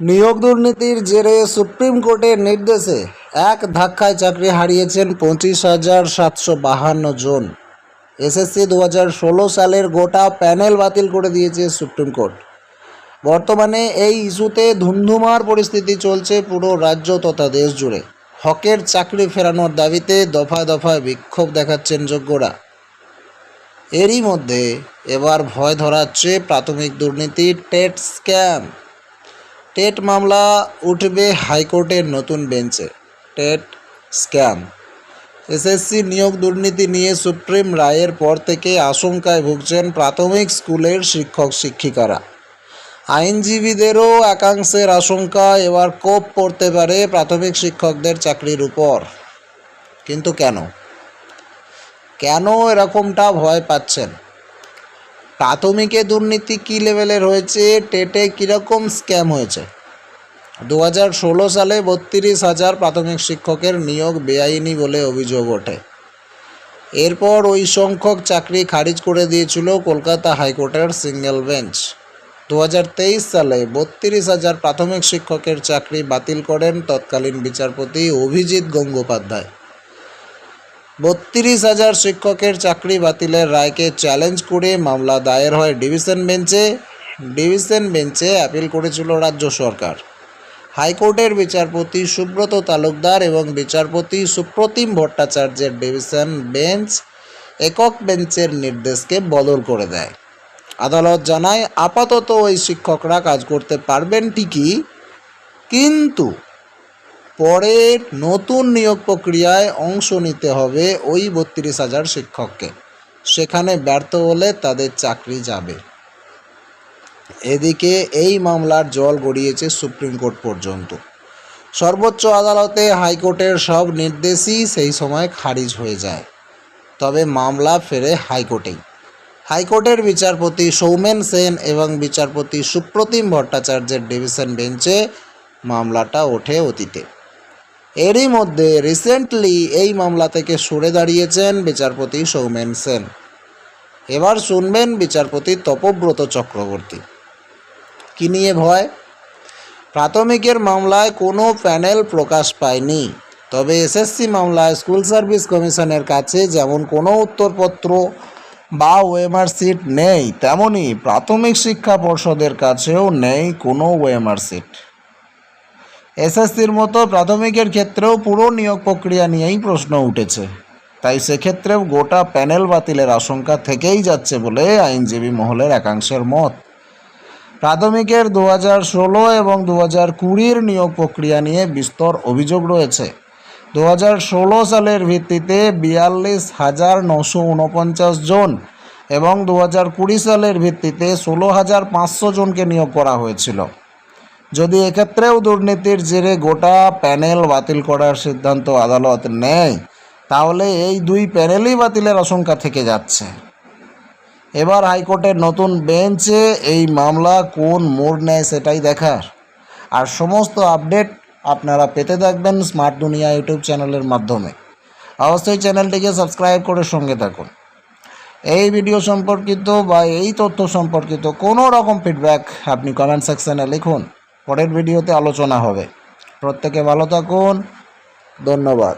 নিয়োগ দুর্নীতির জেরে সুপ্রিম কোর্টের নির্দেশে এক ধাক্কায় চাকরি হারিয়েছেন পঁচিশ হাজার সাতশো বাহান্ন জন। এসএসসি দু হাজার ষোলো সালের গোটা প্যানেল বাতিল করে দিয়েছে সুপ্রিম কোর্ট। বর্তমানে এই ইস্যুতে ধুমধুমার পরিস্থিতি চলছে পুরো রাজ্য তথা দেশ জুড়ে। হকের চাকরি ফেরানোর দাবিতে দফায় দফায় বিক্ষোভ দেখাচ্ছেন যোগ্যরা। এরই মধ্যে এবার ভয় ধরাচ্ছে প্রাথমিক দুর্নীতি টেট স্ক্যাম। টেট মামলা উঠবে হাইকোর্টের নতুন বেঞ্চে। TET scam. এসএসসি নিয়োগ দুর্নীতি নিয়ে সুপ্রিম রায়ের পর থেকে আশঙ্কায় ভুগছেন প্রাথমিক স্কুলের শিক্ষক শিক্ষিকারা। আইনজীবীদেরও একাংশের আশঙ্কা এবার কোপ পড়তে পারে প্রাথমিক শিক্ষকদের চাকরির উপর। কিন্তু কেন? কেন এরকমটা ভয় পাচ্ছেন? প্রাথমিকে দুর্নীতি কী লেভেলের হয়েছে টেটে কীরকম স্ক্যাম হয়েছে? দু হাজার ষোলো সালে বত্রিশ হাজার প্রাথমিক শিক্ষকের নিয়োগ বেআইনি বলে অভিযোগ ওঠে। এরপর ওই সংখ্যক চাকরি খারিজ করে দিয়েছিল কলকাতা হাইকোর্টের সিঙ্গেল বেঞ্চ। দু হাজার তেইশ সালে বত্রিশ হাজার প্রাথমিক শিক্ষকের চাকরি বাতিল করেন তৎকালীন বিচারপতি অভিজিৎ গঙ্গোপাধ্যায়। বত্রিশ হাজার শিক্ষকের চাকরি বাতিলের রায়কে চ্যালেঞ্জ করে মামলা দায়ের হয় ডিভিশন বেঞ্চে। ডিভিশন বেঞ্চে অ্যাপিল করেছিল রাজ্য সরকার। হাইকোর্টের বিচারপতি সুব্রত তালুকদার এবং বিচারপতি সুপ্রতিম ভট্টাচার্যের ডিভিশন বেঞ্চ একক বেঞ্চের নির্দেশকে বদল করে দেয়। আদালত জানায়, আপাতত ওই শিক্ষকরা কাজ করতে পারবেন ঠিকই, কিন্তু পরে নতুন নিয়োগ প্রক্রিয়ায় অংশ নিতে হবে ওই বত্রিশ হাজার শিক্ষককে। সেখানে ব্যর্থ হলে তাদের চাকরি যাবে। এদিকে এই মামলার জল গড়িয়েছে সুপ্রিম কোর্ট পর্যন্ত। সর্বোচ্চ আদালতে হাইকোর্টের সব নির্দেশই সেই সময় খারিজ হয়ে যায়। তবে মামলা ফেরে হাইকোর্টেই। হাইকোর্টের বিচারপতি সৌমেন সেন এবং বিচারপতি সুপ্রতিম ভট্টাচার্যের ডিভিশন বেঞ্চে মামলাটা ওঠে অতীতে। এরই মধ্যে রিসেন্টলি এই মামলা থেকে সরে দাঁড়িয়েছেন বিচারপতি সৌমেন সেন। এবার শুনবেন বিচারপতি তপব্রত চক্রবর্তী। কী নিয়ে ভয়? প্রাথমিকের মামলায় কোনো প্যানেল প্রকাশ পায়নি। তবে এসএসসি মামলায় স্কুল সার্ভিস কমিশনের কাছে যেমন কোনো উত্তরপত্র বা ওয়েমার সিট নেই, তেমনি প্রাথমিক শিক্ষা পর্ষদের কাছেও নেই কোনো ওয়েমার সিট। এসএসসির মতো প্রাথমিকের ক্ষেত্রেও পুরো নিয়োগ প্রক্রিয়া নিয়েই প্রশ্ন উঠেছে। তাই সেক্ষেত্রেও গোটা প্যানেল বাতিলের আশঙ্কা থেকেই যাচ্ছে বলে আইনজীবী মহলের একাংশের মত। প্রাথমিকের দু হাজার ষোলো এবং দু হাজার কুড়ির নিয়োগ প্রক্রিয়া নিয়ে বিস্তর অভিযোগ রয়েছে। দু হাজার ষোলো সালের ভিত্তিতে বিয়াল্লিশ হাজার নশো উনপঞ্চাশ জন এবং দু হাজার কুড়ি সালের ভিত্তিতে ষোলো হাজার পাঁচশো জনকে নিয়োগ করা হয়েছিল। যদি এক্ষেত্রেও দুর্নীতির জেরে গোটা প্যানেল বাতিল করার সিদ্ধান্ত আদালত নেয়, তাহলে এই দুই প্যানেলই বাতিলের আশঙ্কা থেকে যাচ্ছে। এবার হাইকোর্টের নতুন বেঞ্চে এই মামলা কোন মোড় নেয় সেটাই দেখার। আর সমস্ত আপডেট আপনারা পেতে থাকবেন স্মার্ট দুনিয়া ইউটিউব চ্যানেলের মাধ্যমে। অবশ্যই চ্যানেলটিকে সাবস্ক্রাইব করে সঙ্গে থাকুন। এই ভিডিও সম্পর্কিত বা এই তথ্য সম্পর্কিত কোনো রকম ফিডব্যাক আপনি কমেন্ট সেকশানে লিখুন। পরের ভিডিওতে আলোচনা হবে। প্রত্যেকে ভালো থাকুন। ধন্যবাদ।